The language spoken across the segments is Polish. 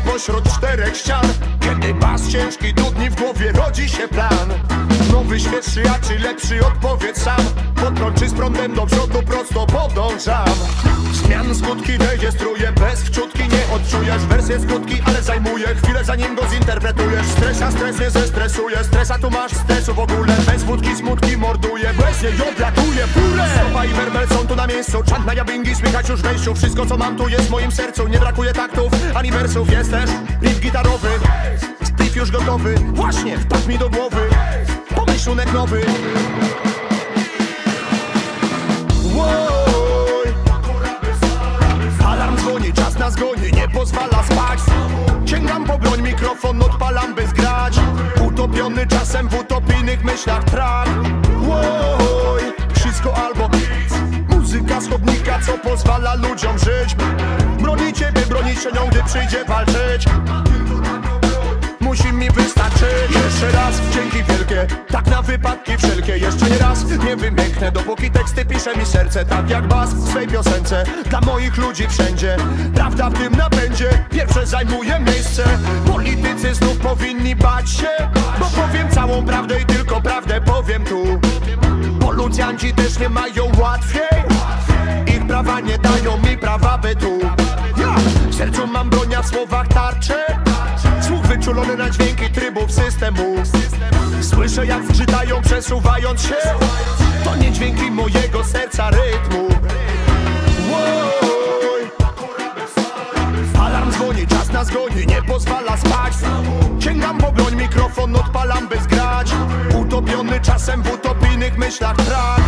pośród czterech ścian. Kiedy bas ciężki dudni w głowie rodzi się plan. Nowy, świeższy, a czy lepszy odpowiedz sam. Pod czy z prądem do przodu prosto podążam. Zmian skutki Nie wersję skutki, ale zajmuje chwilę zanim go zinterpretujesz. Stresa stres nie zestresuje, stresa tu masz stresu w ogóle. Bez wódki smutki morduje, bez niej oblatuje w górę Stopa i werbel są tu na miejscu, czant na jabingi słychać już wejściu. Wszystko co mam tu jest w moim sercu, nie brakuje taktów ani wersów. Jest też riff gitarowy, spliff już gotowy. Właśnie, wpadł mi do głowy, pomyślunek nowy. Alarm dzwoni, czas nas goni, myślach track Łoj. Wszystko albo nic. Muzyka z chodnika, co pozwala ludziom żyć. Broni ciebie, bronić się nią, gdy przyjdzie walczyć. Musi mi wystarczyć. Jeszcze raz, dzięki wielkie. Tak na wypadki wszelkie. Jeszcze nie raz, nie wymięknę Dopóki teksty pisze mi serce Tak jak bas w swej piosence. Dla moich ludzi wszędzie. Prawda w tym napędzie Pierwsze zajmuje miejsce. Politycy znów powinni bać się Bo powiem całą prawdę i tylko prawdę powiem tu. Policjanci też nie mają łatwiej. Ich prawa nie dają mi prawa bytu. Ja w sercu mam broń, a w słowach tarczę. Słuch wyczulony na dźwięki trybów systemu. Słyszę jak zgrzytają przesuwając się. To nie dźwięki mojego serca rytmu mikrofon odpalam by zgrać. Utopiony czasem w utopijnych myślach track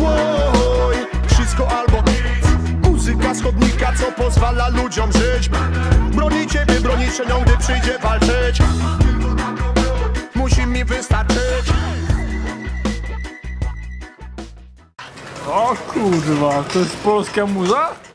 Łoj. Wszystko albo nic. Muzyka z chodnika, co pozwala ludziom żyć. Broni ciebie, broni się nią, gdy przyjdzie walczyć. Musi mi wystarczyć. O kurwa, to jest polska muza?